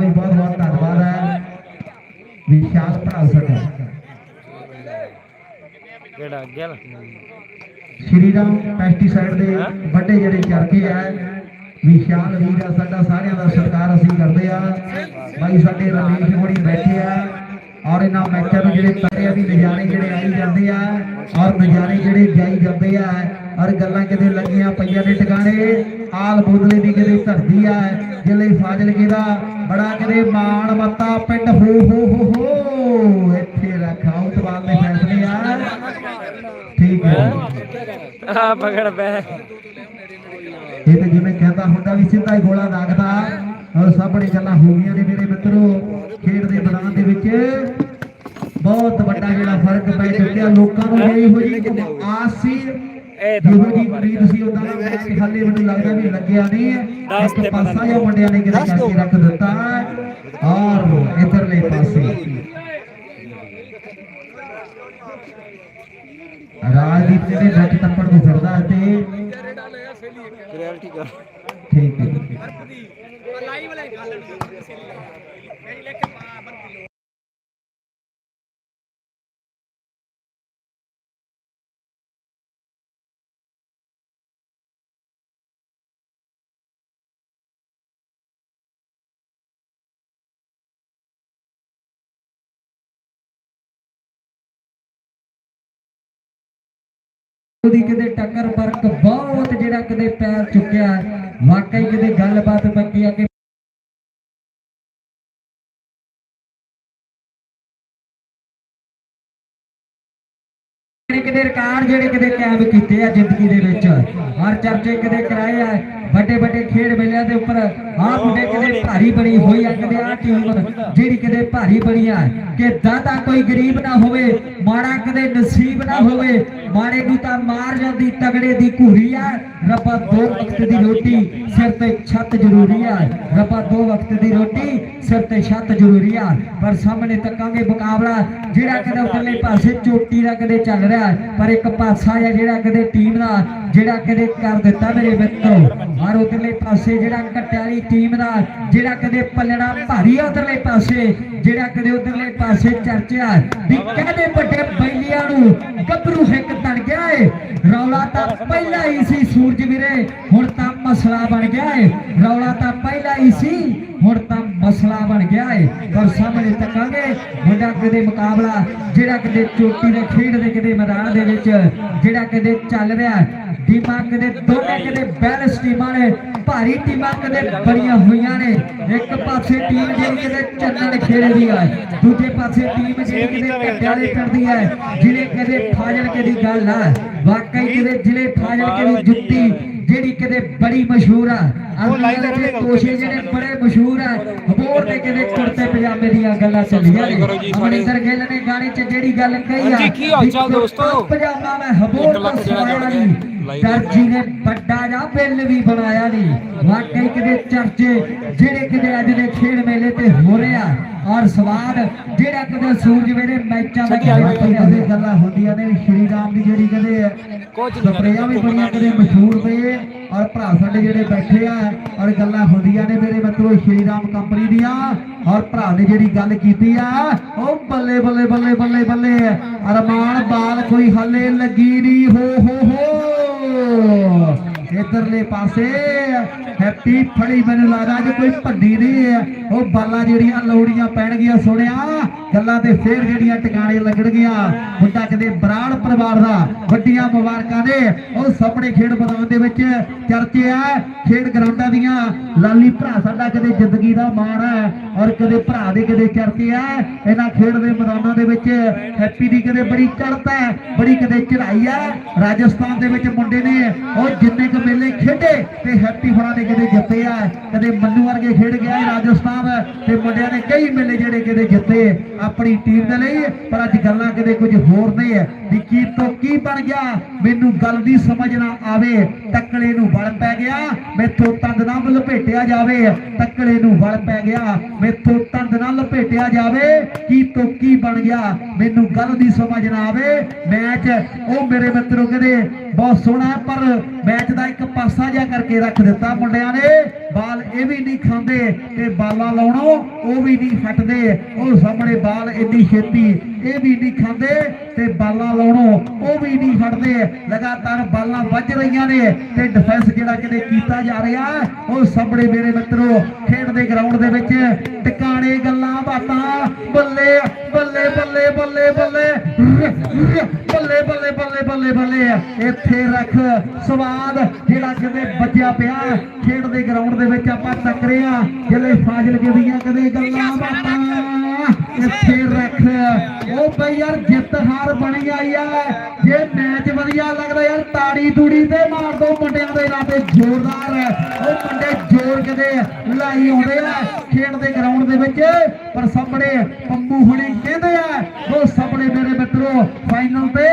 ਵੀ ਬਹੁਤ ਬਹੁਤ ਧੰਨਵਾਦ ਹੈ। ਵਿਸ਼ਾਲ ਭਰਾ ਸਾਡਾ। ਕਿਹੜਾ ਗਿਲ ਸ਼੍ਰੀ ਰਾਮ ਪੈਸਟੀਸਾਈਡ ਦੇ ਵੱਡੇ ਜਿਹੜੇ ਚਰਖੇ ਆ ਵਿਸ਼ਾਲ ਵੀਰ ਆ ਸਾਡਾ ਸਾਰਿਆਂ ਦਾ ਸਤਿਕਾਰ ਅਸੀਂ ਕਰਦੇ ਆ। ਬਾਈ ਸਾਡੇ ਰਮੇਸ਼ ਹੋਣੀ ਬੈਠੇ ਆ ਔਰ ਇਹਨਾਂ ਮੈਚਾਂ ਨੂੰ ਜਿਹੜੇ ਤਰੇ ਆ ਵੀ ਨਜ਼ਾਰੇ ਜਿਹੜੇ ਆਈ ਜਾਂਦੇ ਆ ਔਰ ਨਜ਼ਾਰੇ ਜਿਹੜੇ ਜਾਈ ਜਾਂਦੇ ਆ ਔਰ ਗੱਲਾਂ ਕਿਤੇ ਲੱਗੀਆਂ ਪਈਆਂ ਨੇ ਟਿਕਾਣੇ ਆਲ ਬੋਦਲੇ ਦੀ ਕਿਤੇ ਧਰਦੀ ਆ ਜਿਲੇ ਫਾਜ਼ਿਲਕੇ ਦਾ। ਬੜਾ ਕਿਤੇ ਮਾਣ ਮੱਤਾ ਪਿੰਡ ਹੋ ਹੋ ਹੋ ਹੋ। ਇੱਥੇ ਰੱਖਾਂ ਉਤਵਾਲ ਦੇ ਫੈਸਲੇ ਆ। ਠੀਕ ਹੈ। ਆ ਪਕੜ ਬੈ ਇਹ ਤਾਂ ਜਿਵੇਂ ਕਹਿੰਦਾ ਹੁੰਦਾ ਵੀ ਸਿੱਧਾ ਹੀ ਗੋਲਾ ਦਾਗਦਾ। ਔਰ ਸਾਹਮਣੇ ਗੱਲਾਂ ਹੋ ਗਈਆਂ ਨੇ ਮੇਰੇ ਮਿੱਤਰੋ। ਖੇਡ ਦੇ ਮੈਦਾਨ ਦੇ ਵਿੱਚ ਬਹੁਤ ਵੱਡਾ ਜਿਹੜਾ ਫ਼ਰਕ ਪੈ ਚੁੱਕਿਆ। ਲੋਕਾਂ ਨੂੰ ਇਹੋ ਜਿਹੀ ਆਸ ਸੀ ਇਹ ਤਾਂ ਜਿਹੋ ਜੀ ਉਮੀਦ ਸੀ ਉਹਦਾ? ਦਾ ਮੈਚ ਹਾਲੇ ਮੈਨੂੰ ਲੱਗਦਾ ਵੀ ਲੱਗਿਆ ਨਹੀਂ। ਹੈ। ਇੱਕ ਪਾਸਾ ਜਿਹਾ ਮੁੰਡਿਆਂ ਨੇ ਕਿਤੇ ਕਰਕੇ ਰੱਖ ਦਿੱਤਾ ਔਰ ਇਧਰਲੇ ਪਾਸੇ। ਰਾਜਦੀਪ ਜਿਹੜੇ ਵਿੱਚ ਟੱਪੜ ਨੂੰ ਫਿਰਦਾ ਤੇ ਰਿਐਲਿਟੀ ਕਰ ਠੀਕ ਹੈ ਉਹਦੀ ਕਿਤੇ ਟੱਕਰ ਫ਼ਰਕ ਬਹੁਤ ਜਿਹੜਾ ਕਿਤੇ ਪੈਰ ਚੁੱਕਿਆ ਵਾਕਈ ਕਿਤੇ ਗੱਲਬਾਤ ਪੱਕੀ ਆ ਕਿ ਕਿਤੇ ਰਿਕਾਰਡ, ਜਿਹੜੇ ਕਿਤੇ ਕਾਇਮ ਕੀਤੇ ਆ ਜ਼ਿੰਦਗੀ ਦੇ ਵਿੱਚ। ਹਰ ਚਰਚੇ ਕਿਤੇ ਕਰਾਏ ਆ, ਵੱਡੇ ਵੱਡੇ ਖੇਡ ਮੇਲਿਆਂ ਦੇ ਉੱਪਰ ਆਹ ਮੁੰਡੇ ਕਿਤੇ ਭਾਰੀ ਬਣੀ ਹੋਈ ਆ, ਕਿਤੇ ਆ ਟੀਮ ਜਿਹੜੀ ਕਿਤੇ ਭਾਰੀ ਬਣੀ ਆ, ਕਿ ਦਾਦਾ ਕੋਈ ਗਰੀਬ ਨਾ ਹੋਵੇ, ਮਾੜਾ ਕਦੇ ਨਸੀਬ ਨਾ ਹੋਵੇ, ਮਾੜੇ ਨੂੰ ਤਾਂ ਮਾਰ ਜਾਂਦੀ, ਤਗੜੇ ਦੀ ਘੂਰੀ ਆ, ਰੱਬਾ ਦੋ ਵਕਤ ਦੀ ਰੋਟੀ ਸਿਰ ਤੇ ਛੱਤ ਜ਼ਰੂਰੀ ਆ, ਰੱਬਾ ਦੋ ਵਕਤ ਦੀ ਰੋਟੀ ਸਿਰ ਤੇ ਛੱਤ ਜ਼ਰੂਰੀ ਆ, ਪਰ ਸਾਹਮਣੇ ਤੱਕਾਂਗੇ ਮੁਕਾਬਲਾ, ਜਿਹੜਾ ਕਦੇ ਉਤਲੇ ਪਾਸੇ ਚੋਟੀ ਦਾ ਕਦੇ ਚੱਲ ਰਿਹਾ, ਪਰ ਇੱਕ ਪਾਸਾ ਆ ਜਿਹੜਾ ਕਦੇ ਟੀਮ ਦਾ ਜਿਹੜਾ ਕਦੇ ਕਰ ਦਿੱਤਾ ਮੇਰੇ ਮਿੱਤਰੋ, ਔਰ ਉਤਲੇ ਪਾਸੇ ਜਿਹੜਾ ਘੱਟਿਆਂ ਟੀਮ ਦਾ, ਜਿਹੜਾ ਕਦੇ ਪੱਲੜਾ ਭਾਰੀ ਆ ਪਾਸੇ, ਜਿਹੜਾ ਕਦੇ ਉਤਲੇ ਪਾਸੇ ਚਰਚਿਆ, ਵੀ ਕਹਿੰਦੇ ਵੱਡੇ ਬੈਲੀਆਂ ਨੂੰ ਗੱਭਰੂ ਹਿੱਕ ਤਣ ਗਿਆ ਏ। ਰੌਲਾ ਤਾਂ ਪਹਿਲਾਂ ਹੀ ਸੀ ਸੂਰਜ ਵੀਰੇ, ਹੁਣ ਤਾਂ ਮਸਲਾ ਬਣ ਗਿਆ ਏ। ਰੌਲਾ ਤਾਂ ਪਹਿਲਾਂ ਹੀ ਸੀ। ਹੁਣ ਤਾਂ ਮਸਲਾ ਬਣ ਗਿਆ ਏ ਪਰ ਸਾਹਮਣੇ ਤੱਕਾਂਗੇ ਮੁੰਡਾ ਕਿਤੇ ਮੁਕਾਬਲਾ ਜਿਹੜਾ ਕਿਤੇ ਚੋਟੀ ਦੇ ਖੇਡ ਦੇ ਕਿਤੇ ਮੈਦਾਨ ਦੇ ਵਿੱਚ ਜਿਹੜਾ ਕਿਤੇ ਚੱਲ ਰਿਹਾ ਟੀਮਾਂ ਕਿਤੇ ਦੋਨੇ ਕਿਤੇ ਬੈਲੈਂਸ ਟੀਮਾਂ ਨੇ ਭਾਰੀ ਟੀਮਾਂ ਕਿਤੇ ਬੜੀਆਂ ਹੋਈਆਂ ਨੇ। ਇੱਕ ਪਾਸੇ ਟੀਮ ਜਿਹੜੀ ਕਿਤੇ ਚੰਨਣ ਖੇਡਦੀ ਹੈ ਦੂਜੇ ਪਾਸੇ ਟੀਮ ਜਿਹੜੀ ਕਿਤੇ ਘੱਟਿਆਲੇ ਫਿਰਦੀ ਹੈ ਜ਼ਿਲ੍ਹੇ ਕਿਤੇ ਫਾਜ਼ਿਲਕੇ ਦੀ ਗੱਲ ਹੈ ਵਾਕਈ ਕਿਤੇ ਜ਼ਿਲ੍ਹੇ ਫਾਜ਼ਿਲਕੇ ਦੀ ਜੁੱਤੀ ਜਿਹੜੀ ਕਿਤੇ ਬੜੀ ਮਸ਼ਹੂਰ ਆ ਕੋਸ਼ੇ ਜਿਹੜੇ ਬੜੇ ਮਸ਼ਹੂਰ ਆ ਹਬੋਰ ਦੇ ਕਿਤੇ ਕੁੜਤੇ ਪਜਾਮੇ ਦੀਆਂ ਗੱਲਾਂ ਚੱਲੀਆਂ ਨੇ। ਅਮਰਿੰਦਰ ਗਿੱਲ ਨੇ ਗਾਣੇ 'ਚ ਜਿਹੜੀ ਗੱਲ ਕਹੀ ਆ ਕੀ ਹਾਲ ਚਾਲ ਦੋਸਤੋ? ਪਜਾਮਾ ਮੈਂ ਹਬੋਰ ਤੋਂ ਸਵਾਇਆ ਨਹੀਂ। ਦਰਜੀ ਨੇ ਵੱਡਾ ਜਾਂ ਬਿੱਲ ਵੀ ਬਣਾਇਆ ਨਹੀਂ ਵਾਕਈ ਕਿਤੇ ਚਰਚੇ ਜਿਹੜੇ ਕਿਤੇ ਅੱਜ ਦੇ ਖੇਡ ਮੇਲੇ ਤੇ ਹੋ ਰਿਹਾ ਔਰ ਸਵਾਦ ਜਿਹੜਾ ਕਿਤੇ ਸੂਰਜ ਵੇਲੇ ਮੈਚਾਂ ਦਾ ਕਿਤੇ ਗੱਲਾਂ ਹੁੰਦੀਆਂ ਨੇ ਸ਼੍ਰੀ ਰਾਮ ਦੀ ਜਿਹੜੀ ਕਦੇ ਕੁਝ ਸਪਰੇਆਂ ਵੀ ਬੜੀਆਂ ਕਦੇ ਮਸ਼ਹੂਰ ਨੇ ਔਰ ਭਰਾ ਸਾਡੇ ਜਿਹੜੇ ਬੈਠੇ ਆ ਔਰ ਗੱਲਾਂ ਹੁੰਦੀਆਂ ਨੇ ਮੇਰੇ ਮਿੱਤਰੋ ਸ਼੍ਰੀ ਰਾਮ ਕੰਪਨੀ ਦੀਆਂ ਔਰ ਭਰਾ ਨੇ ਜਿਹੜੀ ਗੱਲ ਕੀਤੀ ਆ ਉਹ ਬੱਲੇ ਬੱਲੇ ਬੱਲੇ ਬੱਲੇ ਬੱਲੇ ਅਰਮਾਨ ਬਾਲ ਕੋਈ ਹੱਲੇ ਲੱਗੀ ਨਹੀਂ ਹੋ ਹੋ ਹੋ। ਇਧਰਲੇ ਪਾਸੇ ਹੈਪੀ ਫੜੀ ਮੈਨੂੰ ਲੱਗਦਾ ਅੱਜ ਕੋਈ ਭੱਡੀ ਨਹੀਂ ਹੈ। ਉਹ ਬਾਲਾਂ ਜਿਹੜੀਆਂ ਲੋੜੀਆਂ ਪੈਣਗੀਆਂ, ਸੁਣਿਆ? ਗੱਲਾਂ ਤੇ ਫੇਰ ਜਿਹੜੀਆਂ ਟਿਕਾਣੇ ਲੱਗਣਗੀਆਂ। ਮੁੰਡਾ ਕਿਤੇ ਬਰਾੜ ਪਰਿਵਾਰ ਦਾ, ਵੱਡੀਆਂ ਮੁਬਾਰਕਾਂ ਨੇ। ਉਹ ਸਾਹਮਣੇ ਖੇਡ ਮੈਦਾਨ ਦੇ ਵਿੱਚ ਚਰਚੇ ਆ। ਖੇਡ ਗਰਾਊਂਡਾਂ ਦੀਆਂ ਲਾਲੀ ਭਰਾ ਸਾਡਾ ਕਦੇ ਜ਼ਿੰਦਗੀ ਦਾ ਮਾਣ ਹੈ। ਔਰ ਕਦੇ ਭਰਾ ਦੇ ਕਦੇ ਚਰਚੇ ਆ, ਇਹਨਾਂ ਖੇਡ ਦੇ ਮੈਦਾਨਾਂ ਦੇ ਵਿੱਚ ਹੈਪੀ ਦੀ ਕਦੇ ਬੜੀ ਚੜ੍ਹਤ ਬੜੀ ਕਦੇ ਚੜ੍ਹਾਈ ਆ। ਰਾਜਸਥਾਨ ਦੇ ਵਿੱਚ ਮੁੰਡੇ ਨੇ ਉਹ ਜਿੰਨੇ ਕੁ ਮੇਲੇ ਖੇਡੇ ਤੇ ਹੈਪੀ ਹੋਣਾ ਨੇ ਕਦੇ ਜਿੱਤੇ ਆ। ਕਦੇ ਮੰਨੂ ਵਰਗੇ ਖੇਡ ਗਿਆ ਰਾਜਸਥਾਨ ਤੇ ਮੁੰਡਿਆਂ ਨੇ ਕਈ ਮੇਲੇ ਜਿਹੜੇ ਕਦੇ ਜਿੱਤੇ ਆਪਣੀ ਟੀਮ ਦੇ ਲਈ, ਪਰ ਅੱਜ ਗੱਲਾਂ ਕਦੇ ਕੁਝ ਹੋਰ ਨੇ। ਵੀ ਕੀ ਤੋਂ ਕੀ ਬਣ ਗਿਆ? ਮੈਨੂੰ ਗੱਲ ਦੀ ਸਮਝ ਨਾ ਆਵੇ ਟੱਕਲੇ ਨੂੰ ਵਲ ਪੈ ਗਿਆ। ਮੈਥੋਂ ਤੰਦ ਨਾ ਲਪੇਟਿਆ ਜਾਵੇ ਟੱਕਲੇ ਨੂੰ ਵਲ ਪੈ ਗਿਆ। ਮੈਥੋਂ ਤੰਦ ਨਾ ਲਪੇਟਿਆ ਜਾਵੇ, ਕੀ ਤੋਂ ਬਣ ਗਿਆ? ਮੈਨੂੰ ਗੱਲ ਦੀ ਸਮਝ ਨਾ ਆਵੇ। ਮੈਚ, ਉਹ ਮੇਰੇ ਮਿੱਤਰੋ ਕਹਿੰਦੇ, ਬਹੁਤ ਸੋਹਣਾ, ਪਰ ਮੈਚ ਦਾ ਇੱਕ ਪਾਸਾ ਜਿਹਾ ਕਰਕੇ ਰੱਖ ਦਿੱਤਾ ਮੁੰਡਿਆਂ ਨੇ। ਬਾਲ ਇਹ ਵੀ ਨਹੀਂ ਖਾਂਦੇ ਤੇ ਬਾਲਾਂ ਲਾਉਣੋਂ, ਉਹ ਵੀ ਨਹੀਂ ਹਟਦੇ। ਉਹ ਸਾਹਮਣੇ ਬਾਲ ਇੰਨੀ ਛੇਤੀ ਇਹ ਵੀ ਨਹੀਂ ਖਾਂਦੇ ਤੇ ਬਾਲਾਂ ਲਾਉਣੋਂ ਉਹ ਵੀ ਨਹੀਂ ਹਟਦੇ। ਲਗਾਤਾਰ ਬਾਲਾਂ ਵੱਜ ਰਹੀਆਂ ਨੇ ਤੇ ਡਿਫੈਂਸ ਜਿਹੜਾ ਕਿਤੇ ਕੀਤਾ ਜਾ ਰਿਹਾ, ਉਹ ਸਾਹਮਣੇ ਮੇਰੇ ਮਿੱਤਰੋ, ਖੇਡ ਦੇ ਗਰਾਊਂਡ ਦੇ ਵਿੱਚ ਟਿਕਾਣੇ ਗੱਲਾਂ ਬਾਤਾਂ। ਬੱਲੇ ਬੱਲੇ ਬੱਲੇ ਬੱਲੇ ਬੱਲੇ ਬੱਲੇ ਬੱਲੇ ਬੱਲੇ ਬੱਲੇ ਬੱਲੇ। ਇੱਥੇ ਰੱਖ ਸਵਾਦ ਜਿਹੜਾ ਕਿਤੇ ਵੱਜਿਆ ਪਿਆ। ਖੇਡ ਦੇ ਗਰਾਊਂਡ ਦੇ ਵਿੱਚ ਆਪਾਂ ਟੱਕਰੇ ਆ। ਜਿਹੜੇ ਫਾਜ਼ਲ ਕੇ ਦੀਆਂ ਕਦੇ ਗੱਲਾਂ ਬਾਤਾਂ। ਇੱਥੇ ਰੱਖ ਉਹ ਬਈ ਯਾਰ ਜਿੱਤ ਹਾਰ ਬਣੀ ਆਈ ਆ। ਜੇ ਮੈਚ ਵਧੀਆ ਲੱਗਦਾ ਯਾਰ, ਤਾੜੀ ਤੂੜੀ ਤੇ ਮਾਰ ਦੋ ਮੁੰਡਿਆਂ ਦੇ ਨਾਂ ਤੇ ਜ਼ੋਰਦਾਰ। ਉਹ ਮੁੰਡੇ ਜ਼ੋਰ ਕਿਤੇ ਲਾਈ ਆਉਂਦੇ ਆ ਖੇਡ ਦੇ ਗਰਾਊਂਡ ਦੇ ਵਿੱਚ। ਪਰ ਸਾਹਮਣੇ ਪੰਮੂ ਹੁਣੀ ਕਹਿੰਦੇ ਆ, ਉਹ ਸਾਹਮਣੇ ਮੇਰੇ ਮਿੱਤਰੋ ਫਾਈਨਲ ਤੇ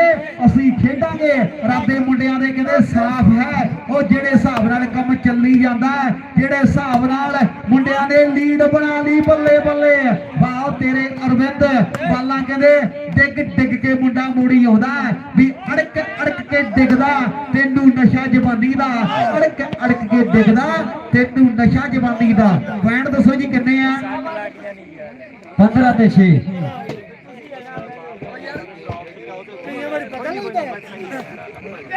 ਅਸੀਂ ਖੇਡਾਂਗੇ। ਰਾਦੇ ਮੁੰਡਿਆਂ ਦੇ ਕਹਿੰਦੇ ਸਾਫ਼ ਹੈ। ਉਹ ਜਿਹੜੇ ਹਿਸਾਬ ਨਾਲ ਕੰਮ ਚੱਲੀ ਜਾਂਦਾ, ਜਿਹੜੇ ਹਿਸਾਬ ਨਾਲ ਮੁੰਡਿਆਂ ਨੇ ਲੀਡ ਬਣਾ ਲਈ ਬੱਲੇ ਬੱਲੇ ਤੇਰੇ ਅਰਵਿੰਦ ਬਾਲਾਂ ਕਹਿੰਦੇ, ਡਿੱਗ ਡਿੱਗ ਕੇ ਮੁੰਡਾ ਮੋੜੀ ਆਉਂਦਾ ਵੀ ਅੜਕ ਅੜਕ ਕੇ ਡਿੱਗਦਾ, ਤੈਨੂੰ ਨਸ਼ਾ ਜਵਾਨੀ ਦਾ। ਅੜਕ ਅੜਕ ਕੇ ਡਿੱਗਦਾ, ਤੈਨੂੰ ਨਸ਼ਾ ਜਵਾਨੀ ਦਾ। ਪੁਆਇੰਟ ਦੱਸੋ ਜੀ ਕਿੰਨੇ ਆ? 15 ਤੇ 6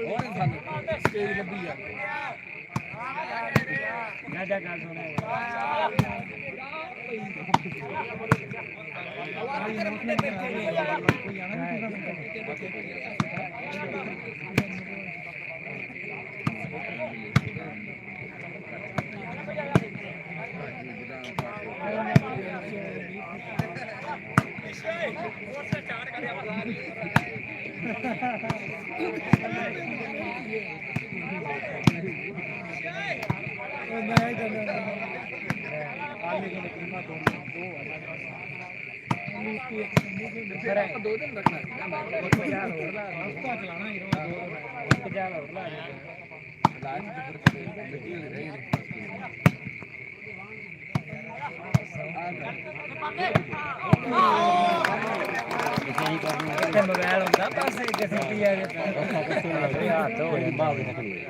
ਹੋਰ ਇਨਸਾਨ ਸਟੇਜ ਲੱਭੀ ਆ ਨਾ ਦਾ ਗੱਲ ਸੁਣਿਆ Hey, what's that? दो दिन रखना चलाना ਤੇ ਮੋਬਾਈਲ ਹੁੰਦਾ ਪਾਸੇ ਕਿਸੇ ਦੀ ਆ ਕੇ ਹੱਥ ਹੋਏ ਬਾਹਰ ਨਿਕਲੇ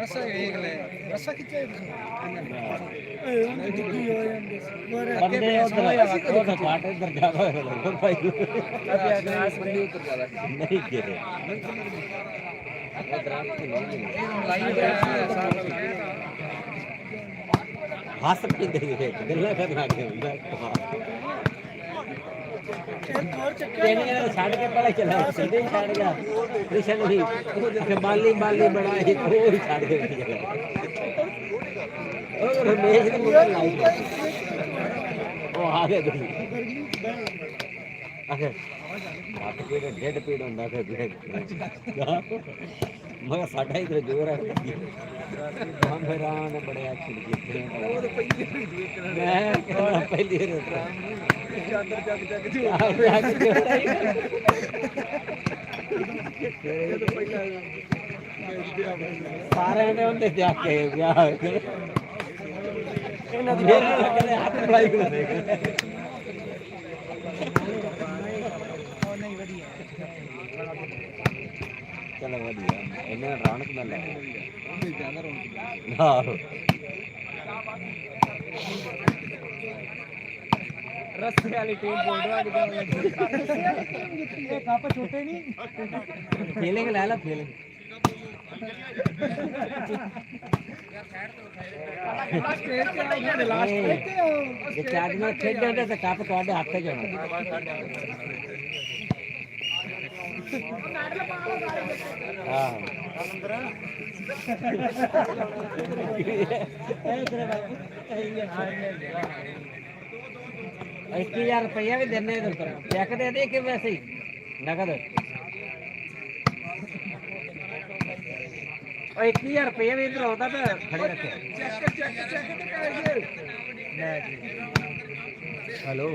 ਰਸਾ ਵੇਖ ਲੈ ਰਸਾ ਕਿੱਥੇ ਇਹ ਉਹ ਕਿੱਥੇ ਹੋਇਆ ਬੰਦੇ ਉਧਰ ਆ ਕੋਲ ਦਾ ਪਾਟ ਇਧਰ ਜਾ ਗੱਲਾਂ ਕਰਨ ਲੱਗ ਗਏ ਹੁੰਦਾ ਤੇਨੇ ਇਹਨਾਂ ਨੂੰ ਛੱਡ ਕੇ ਪਹਿਲਾਂ ਚਲਾ ਸਿੱਧੇ ਹੀ ਛੱਡ ਗਿਆ ਕ੍ਰਿਸ਼ਨ ਹੀ ਉਹ ਜਿੱਥੇ ਮਾਲੀ ਮਾਲੀ ਬਣਾਈ ਉਹ ਹੀ ਛੱਡ ਕੇ ਚਲਾ ਉਹ ਰਮੇਸ਼ ਨੇ ਮੁੰਡਾ ਲਾਈ ਉਹ ਆ ਗਿਆ ਤੁਸੀਂ ਅਗੇ ਹੱਥ ਪੀੜ ਡੇਢ ਪੀੜ ਹੁੰਦਾ ਫਿਰ ਮੈਂ ਸਾਡਾ ਹੀ ਤੇ ਜੋਰ ਹੈ ਹਮ ਹੈਰਾਨ ਬੜੇ ਅੱਛੇ ਜਿੱਤੇ ਮੈਂ ਕਹਿੰਦਾ ਪਹਿਲੀ ਰੋਟਾ ਚਾਦਰ ਜਗ ਜਗ ਜੋ ਸਾਰਿਆਂ ਨੇ ਉਹਦੇ ਜਾ ਕੇ ਵਿਆਹ ਇਹਨਾਂ ਦੀ ਹੱਥ ਚਲੋ ਵਧੀਆ। ਇਹਨਾਂ ਰੌਣਕ ਨਾਲ ਲੈ। ਆਹੋ ਰਸਤੇ ਵਾਲੀ ਟੀਮ ਬੋਲਵਾ ਦੀ ਇਹ ਕੱਪ ਛੋਟੇ ਨਹੀਂ। ਫੀਲਿੰਗ ਲੈ ਲੈ ਫੀਲਿੰਗ ਜੇ ਚਾਰ ਨਾਲ ਖੇਡਦੇ ਤਾਂ ਕੱਪ ਤੁਹਾਡੇ ਹੱਥ 'ਚ ਹੋਣਾ ਆਹ ਇੱਕ ਹਜ਼ਾਰ ਰੁਪਇਆ ਵੀ ਦੇਣੇ ਇਹਦੇ ਉੱਪਰ ਚੈੱਕ ਦੇ ਦੇ ਕਿ ਵੈਸੇ ਹੀ ਨਗਦ ਉਹ 1000 ਰੁਪਇਆ ਵੀ ਇਧਰ ਆਉਂਦਾ ਤਾਂ ਖੜੇ ਰੱਖਿਆ। ਚੈੱਕ ਚੈੱਕ ਚੈੱਕ ਤੇ ਕਰਾਂਗੇ ਹੈਲੋ।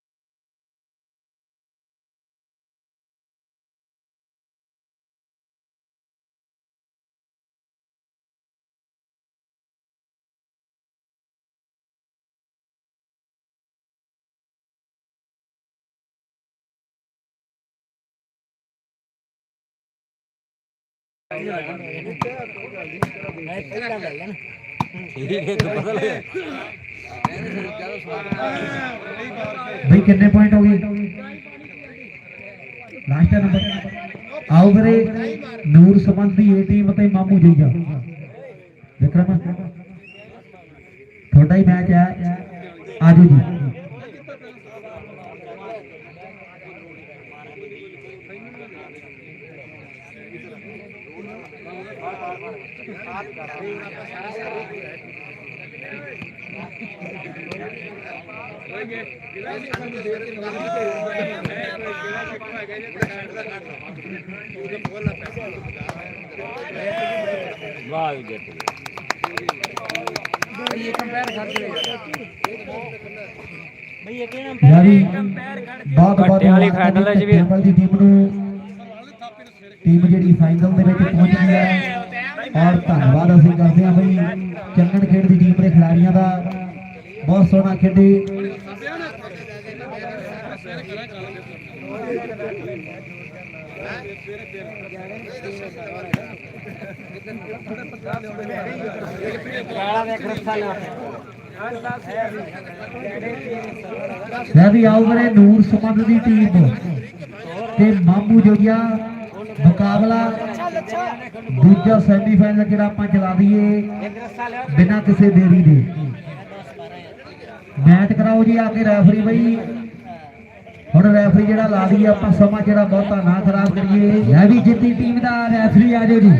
ਠੀਕ ਹੈ ਤੂੰ ਬਦਲ ਬਈ ਕਿੰਨੇ ਪੁਆਇੰਟ ਹੋ ਗਏ ਲਾਸਟ ਨੰਬਰ ਆਓ ਵੀਰੇ ਨੂਰ ਸਮੰਦ ਦੀ ਏ ਟੀਮ ਤੇ ਮਾਮੂ ਜੀਜਾ ਵਿਕਰਮ ਤੁਹਾਡਾ ਹੀ ਮੈਚ ਹੈ ਆਜੋ ਜੀ ਵਾਹ ਵੀ ਗਏ ਇਹ ਕੰਪੇਅਰ ਕਰ ਦੇ ਬਈ ਇਹ ਯਾਰੀ ਕੰਪੇਅਰ ਕਰ ਬਹੁਤ ਬਹੁਤ ਵੱਡੇ ਵਾਲੀ final ਹੈ ਜੀ ਵੀਰ। ਟੇਬਲ ਦੀ ਟੀਮ ਨੂੰ ਟੀਮ ਜਿਹੜੀ ਫਾਈਨਲ ਦੇ ਵਿੱਚ ਪਹੁੰਚ ਗਈ ਹੈ। ਔਰ ਧੰਨਵਾਦ ਅਸੀਂ ਕਰਦੇ ਹਾਂ ਬਈ ਚੰਗਣ ਖੇਡ ਦੀ ਟੀਮ ਦੇ ਖਿਡਾਰੀਆਂ ਦਾ। ਬਹੁਤ ਸੋਹਣਾ ਖੇਡੀ। ਕਾਲਾ ਲੈ ਵੀ ਆਓ ਵੀਰੇ, ਨੂਰ ਸਮੰਦ ਦੀ ਟੀਮ ਤੇ ਮਾਮੂ ਜੋਗਿਆ ਮੁਕਾਬਲਾ। ਦੂਜਾ ਸੈਮੀਫਾਈਨਲ ਜਿਹੜਾ ਆਪਾਂ ਚਲਾ ਦਈਏ ਇੱਕ ਬਿਨਾਂ ਕਿਸੇ ਦੇਰੀ ਦੇ। ਮੈਚ ਕਰਾਓ ਜੀ ਆ ਕੇ ਰੈਫਰੀ ਬਈ। ਹੁਣ ਰੈਫਰੀ ਜਿਹੜਾ ਲਾ ਦਈਏ ਆਪਾਂ, ਸਮਾਂ ਜਿਹੜਾ ਬਹੁਤਾ ਨਾ ਖਰਾਬ ਕਰੀਏ। ਲੈ ਵੀ ਜਿੱਤੀ ਟੀਮ ਦਾ ਰੈਫਰੀ ਆ ਜਾਓ ਜੀ।